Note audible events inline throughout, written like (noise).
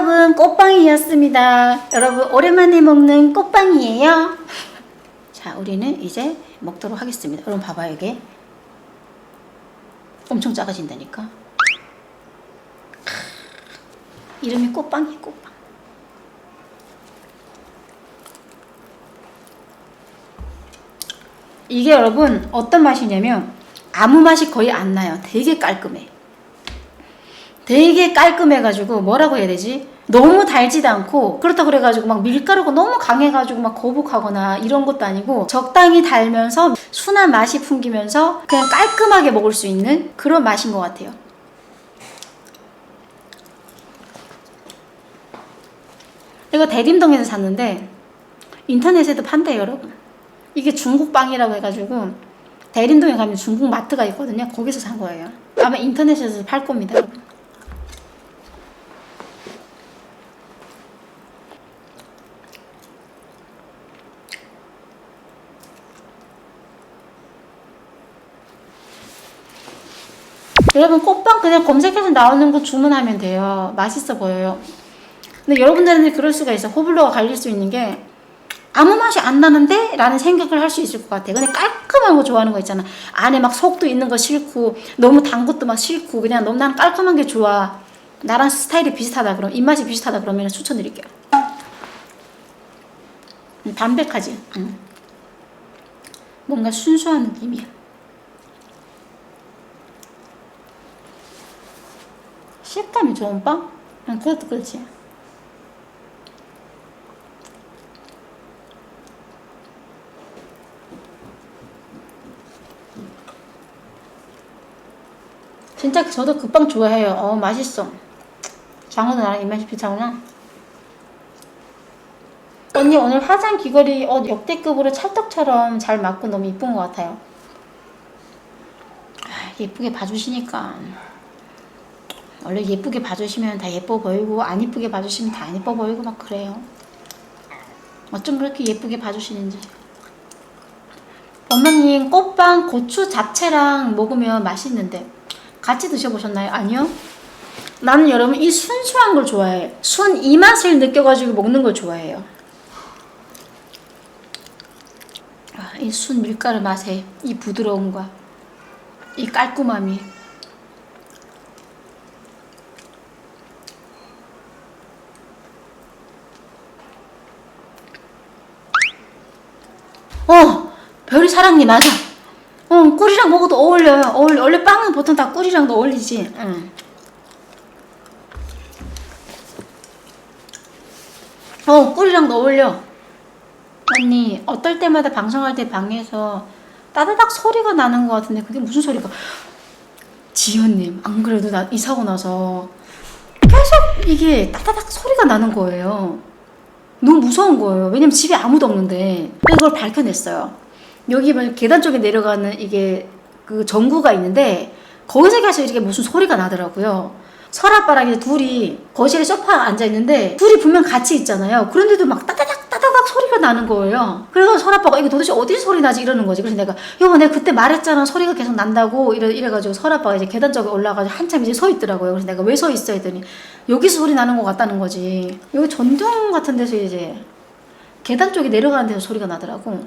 여러분 꽃빵이었습니다. 여러분 오랜만에 먹는 꽃빵이에요. 자, 우리는 이제 먹도록 하겠습니다. 여러분 봐봐요 이게 엄청 작아진다니까. 이름이 꽃빵이 꽃빵. 이게 여러분 어떤 맛이냐면 아무 맛이 거의 안 나요. 되게 깔끔해. 되게 깔끔해가지고 뭐라고 해야 되지? 너무 달지도 않고 그렇다 그래가지고 막 밀가루가 너무 강해가지고 막 거북하거나 이런 것도 아니고 적당히 달면서 순한 맛이 풍기면서 그냥 깔끔하게 먹을 수 있는 그런 맛인 것 같아요. 이거 대림동에서 샀는데 인터넷에도 판대요 여러분. 이게 중국 빵이라고 해가지고 대림동에 가면 중국 마트가 있거든요. 거기서 산 거예요. 아마 인터넷에서 팔 겁니다 여러분. 여러분 꽃빵 그냥 검색해서 나오는 거 주문하면 돼요. 맛있어 보여요. 근데 여러분들은 그럴 수가 있어. 호불호가 갈릴 수 있는 게 아무 맛이 안 나는데? 라는 생각을 할 수 있을 것 같아. 근데 깔끔한 거 좋아하는 거 있잖아. 안에 막 속도 있는 거 싫고 너무 단 것도 막 싫고 그냥 너무 난 깔끔한 게 좋아. 나랑 스타일이 비슷하다 그럼 입맛이 비슷하다 그러면 추천드릴게요. 음, 담백하지. 응. 뭔가 순수한 느낌이야. 식감이 좋은 빵? 응, 그것도 그렇지. 진짜 저도 그 빵 좋아해요. 어, 맛있어. 장어도 나랑 입맛이 비슷하구나. 언니 오늘 화장 귀걸이 어, 역대급으로 찰떡처럼 잘 맞고 너무 이쁜 것 같아요. 아, 예쁘게 봐주시니까. 원래 예쁘게 봐주시면 다 예뻐 보이고 안 예쁘게 봐주시면 다 안 예뻐 보이고 막 그래요. 어쩜 그렇게 예쁘게 봐주시는지. 엄마님 꽃빵 고추 잡채랑 먹으면 맛있는데 같이 드셔보셨나요? 아니요. 나는 여러분 이 순수한 걸 좋아해. 순 이 맛을 느껴가지고 먹는 걸 좋아해요. 아, 이순 밀가루 맛에 이 부드러움과 이 깔끔함이 어 별이 사랑니 맞아. 어 꿀이랑 먹어도 어울려요. 어울려. 원래 빵은 보통 다 꿀이랑도 어울리지. 응. 어 꿀이랑도 어울려. 언니 어떨 때마다 방송할 때 방에서 따다닥 소리가 나는 것 같은데 그게 무슨 소리가? 지연님 안 그래도 나 이사고 나서 계속 이게 따다닥 소리가 나는 거예요. 너무 무서운 거예요. 왜냐면 집에 아무도 없는데 그걸 밝혀냈어요. 여기 뭐 계단 쪽에 내려가는 이게 그 전구가 있는데 거기서 계속 이렇게 무슨 소리가 나더라고요. 설아빠랑 이제 둘이 거실에 소파에 앉아 있는데 둘이 분명 같이 있잖아요. 그런데도 막 따다닥 소리가 나는 거예요. 그래서 설아빠가 이게 도대체 어디서 소리 나지 이러는 거지. 그래서 내가 여보 내가 그때 말했잖아 소리가 계속 난다고 이래 이래가지고 설아빠가 이제 계단 쪽에 올라가지고 한참 이제 서 있더라고요. 그래서 내가 왜 서 있어 했더니 여기서 소리 나는 것 같다는 거지. 여기 전동 같은 데서 이제 계단 쪽에 내려가는 데서 소리가 나더라고.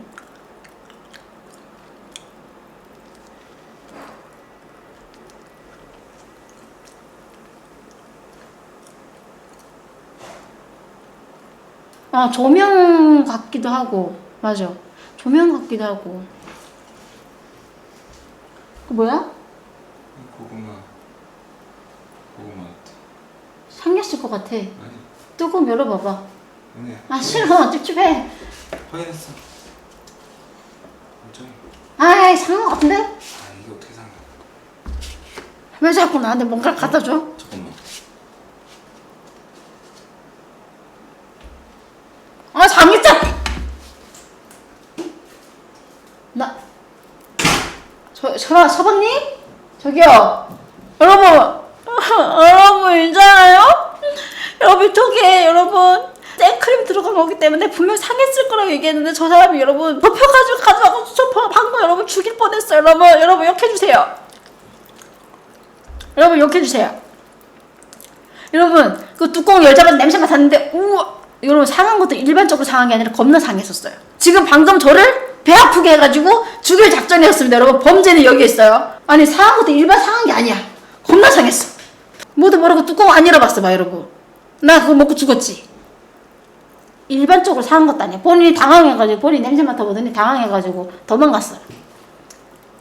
아, 조명 같기도 하고. 맞아. 조명 같기도 하고. 그 뭐야? 고구마 고구마 같아 생겼을 것 같아. 아니 뚜껑 열어봐봐. 아니야 아, 싫어. 찝찝해. 확인했어 엄청 아이, 상한 것 같은데? 아 이게 어떻게 상해 왜 자꾸 나한테 뭔가를 갖다 줘? 잠깐만 아, 장기자! 나, 저, 저, 서방님? 저기요. 여러분, 여러분, 있잖아요? 여러분, 저게, 여러분, 생크림 들어간 거기 때문에 분명 상했을 거라고 얘기했는데, 저 사람이 여러분, 덮여가지고 가져가고, 저 방금 여러분 죽일 뻔했어요. 여러분, 여러분, 욕해주세요. 여러분, 욕해주세요. 여러분, 그 뚜껑 열자마자 냄새 맡았는데 우와 여러분 상한 것도 일반적으로 상한 게 아니라 겁나 상했었어요. 지금 방금 저를 배 아프게 해가지고 죽일 작전이었습니다. 여러분 범죄는 여기 있어요. 아니 상한 것도 일반 상한 게 아니야. 겁나 상했어. 뭐도 모르고 뚜껑 안 열어봤어 봐 여러분. 나 그거 먹고 죽었지. 일반적으로 상한 것도 아니야. 본인이 당황해가지고 본인이 냄새 맡아보더니 당황해가지고 도망갔어요.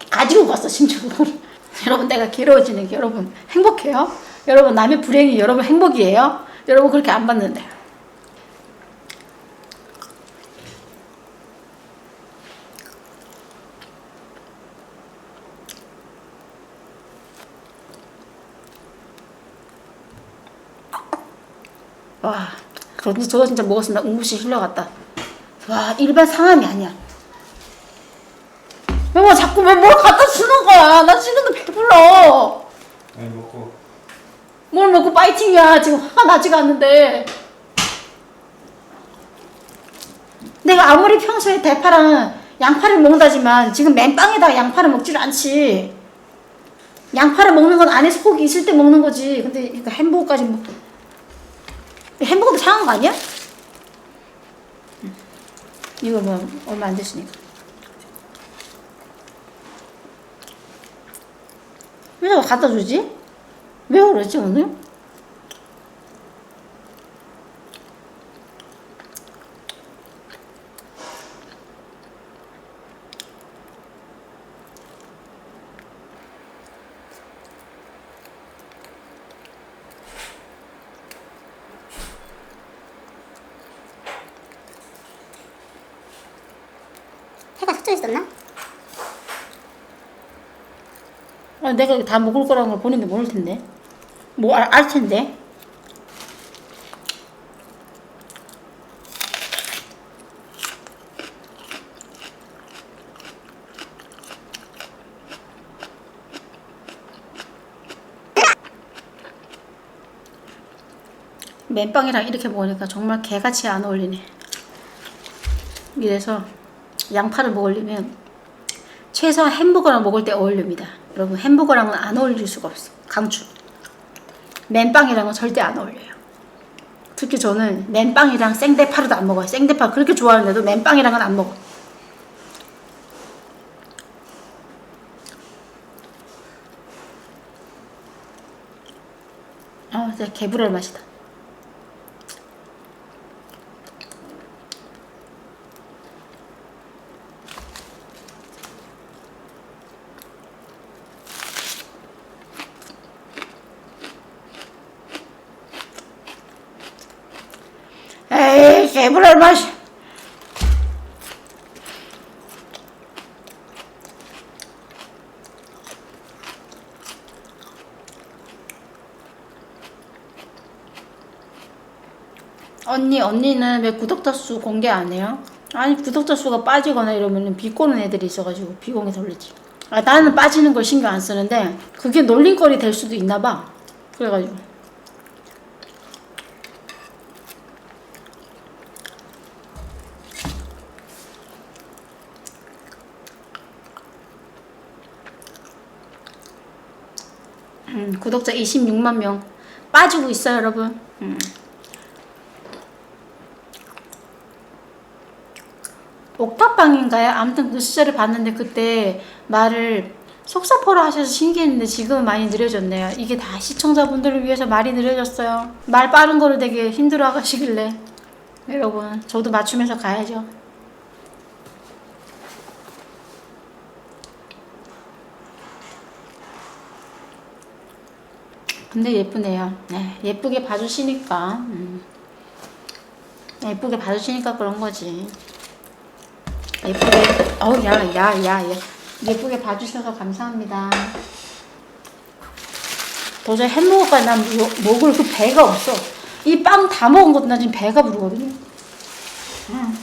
가지고 갔어 그거를. (laughs) 여러분 내가 괴로워지는 게 여러분 행복해요? 여러분 남의 불행이 여러분 행복이에요? 여러분 그렇게 안 받는데 와 그런데 저거 진짜 먹었으면 나 응급실 실려갔다. 와 일반 상함이 아니야. 왜 자꾸 왜 뭘 갖다 주는 거야? 나 지금도 배불러. 많이 먹고. 뭘 먹고 파이팅이야. 지금 화가 나지가 않는데. 내가 아무리 평소에 대파랑 양파를 먹는다지만 지금 맨빵에다가 양파를 먹지를 않지. 양파를 먹는 건 안에 속이 있을 때 먹는 거지. 근데 이거 햄버거까지 먹 햄버거도 상한 거 아니야? 음. 이거 뭐 얼마 안 됐으니까 왜 저거 갖다 주지? 왜 그러지 오늘? 섞여 있었나? 아, 내가 다 먹을 거라는 걸 본인도 모를 텐데. 뭐, 알, 알 텐데. 맨빵이랑 이렇게 먹으니까 정말 개같이 안 어울리네. 이래서 양파를 먹으려면 최소한 햄버거랑 먹을 때 어울립니다. 여러분 햄버거랑은 안 어울릴 수가 없어. 강추. 맨빵이랑은 절대 안 어울려요. 특히 저는 맨빵이랑 생대파로도 안 먹어요. 생대파 그렇게 좋아하는데도 맨빵이랑은 안 먹어. 아, 진짜 개불알 맛이다. 에이, 개불알 맛이. 언니, 언니는 왜 구독자 수 공개 안 해요? 아니, 구독자 수가 빠지거나 이러면 비꼬는 애들이 있어가지고 비공개 돌리지. 아, 나는 빠지는 걸 신경 안 쓰는데, 그게 놀림거리 될 수도 있나 봐. 그래가지고. 음, 구독자 26만 명 빠지고 있어요, 여러분. 음. 옥탑방인가요? 아무튼 그 시절에 봤는데 그때 말을 속사포로 하셔서 신기했는데 지금은 많이 느려졌네요. 이게 다 시청자분들을 위해서 말이 느려졌어요. 말 빠른 거를 되게 힘들어 하시길래. 여러분, 저도 맞추면서 가야죠. 근데 예쁘네요. 네, 예쁘게 봐주시니까. 음. 예쁘게 봐주시니까 그런 거지. 예쁘게, 어우, 야, 야, 야, 야. 예쁘게 봐주셔서 감사합니다. 도저히 햄버거가 난 요- 먹을 그 배가 없어. 이 빵 다 먹은 것도 나 지금 배가 부르거든요. 음.